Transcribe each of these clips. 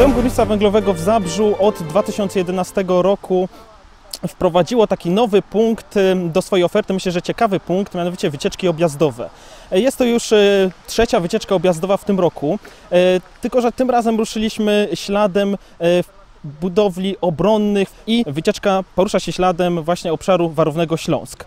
Muzeum Górnictwa Węglowego w Zabrzu od 2011 roku wprowadziło taki nowy punkt do swojej oferty, myślę, że ciekawy punkt, mianowicie wycieczki objazdowe. E, Jest to już e, trzecia wycieczka objazdowa w tym roku, e, tylko że tym razem ruszyliśmy śladem budowli obronnych i wycieczka porusza się śladem właśnie obszaru warownego Śląsk.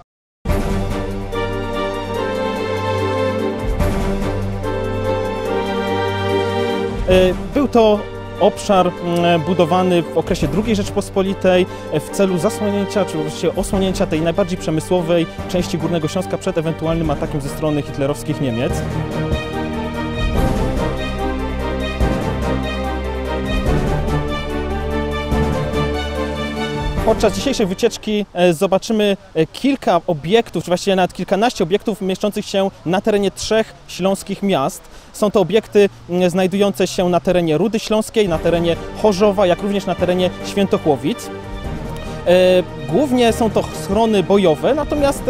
Był to obszar mm, budowany w okresie II Rzeczpospolitej e, w celu zasłonięcia, czy właściwie osłonięcia tej najbardziej przemysłowej części Górnego Śląska przed ewentualnym atakiem ze strony hitlerowskich Niemiec. Podczas dzisiejszej wycieczki e, zobaczymy e, kilka obiektów, czy właściwie nawet kilkanaście obiektów mieszczących się na terenie trzech śląskich miast. Są to obiekty znajdujące się na terenie Rudy Śląskiej, na terenie Chorzowa, jak również na terenie Świętochłowic. E, Głównie są to schrony bojowe, natomiast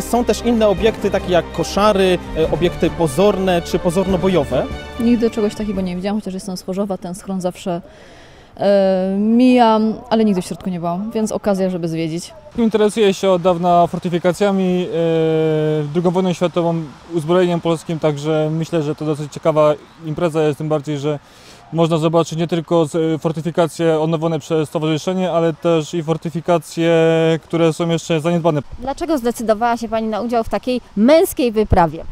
są też inne obiekty, takie jak koszary, obiekty pozorne czy pozorno-bojowe. Nigdy czegoś takiego nie widziałam, chociaż jestem z Chorzowa, ten schron zawsze mijam, ale nigdy w środku nie byłam, więc okazja, żeby zwiedzić. Interesuję się od dawna fortyfikacjami, e, II wojną światową, uzbrojeniem polskim, także myślę, że to dosyć ciekawa impreza jest, tym bardziej, że można zobaczyć nie tylko e, fortyfikacje odnowione przez stowarzyszenie, ale też i fortyfikacje, które są jeszcze zaniedbane. Dlaczego zdecydowała się Pani na udział w takiej męskiej wyprawie?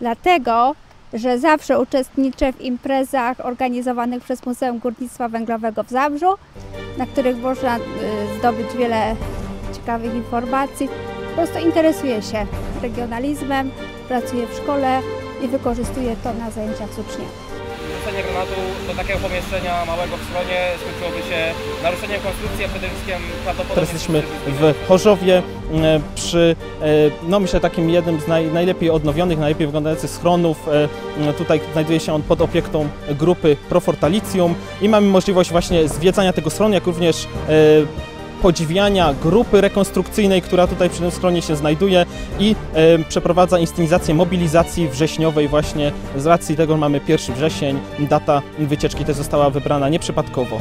dlatego że zawsze uczestniczę w imprezach organizowanych przez Muzeum Górnictwa Węglowego w Zabrzu, na których można y, zdobyć wiele ciekawych informacji. Po prostu interesuję się regionalizmem, pracuję w szkole i wykorzystuję to na zajęciach z uczniami. Wrzucenie granatu do takiego pomieszczenia małego w schronie skończyłoby się naruszeniem konstrukcji, a przede wszystkim prawdopodobnie... Teraz jesteśmy w Chorzowie e, przy, e, no myślę, takim jednym z naj, najlepiej odnowionych, najlepiej wyglądających schronów. E, Tutaj znajduje się on pod opieką grupy Profortalicium i mamy możliwość właśnie zwiedzania tego schronu, jak również podziwiania grupy rekonstrukcyjnej, która tutaj przy tym schronie się znajduje i przeprowadza inscenizację mobilizacji wrześniowej właśnie z racji tego mamy 1 wrzesień, data wycieczki też została wybrana nieprzypadkowo.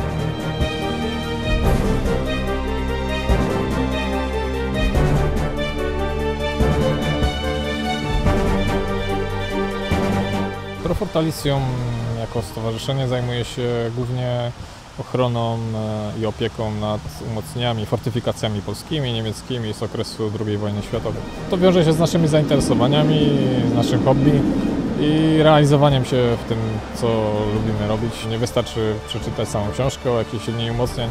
Profortalicjum jako stowarzyszenie zajmuje się głównie ochroną e, i opieką nad umocnieniami, fortyfikacjami polskimi, niemieckimi z okresu II wojny światowej. To wiąże się z naszymi zainteresowaniami, naszym hobby i realizowaniem się w tym, co lubimy robić. Nie wystarczy przeczytać samą książkę o jakiejś linii umocnień,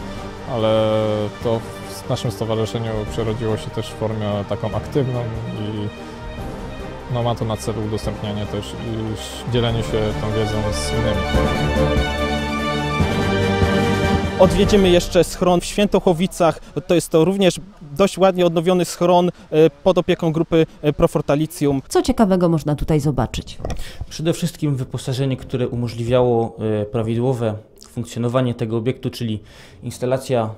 ale to w naszym stowarzyszeniu przerodziło się też w formę taką aktywną i no, ma to na celu udostępnianie też i dzielenie się tą wiedzą z innymi. Odwiedzimy jeszcze schron w Świętochowicach. To jest to również dość ładnie odnowiony schron e, pod opieką grupy e, Profortalicium. Co ciekawego można tutaj zobaczyć? Przede wszystkim wyposażenie, które umożliwiało e, prawidłowe funkcjonowanie tego obiektu, czyli instalacja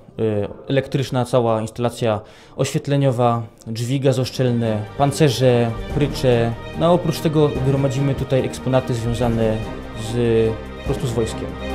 elektryczna, cała instalacja oświetleniowa, drzwi gazoszczelne, pancerze, prycze. No a oprócz tego gromadzimy tutaj eksponaty związane z, po prostu z wojskiem.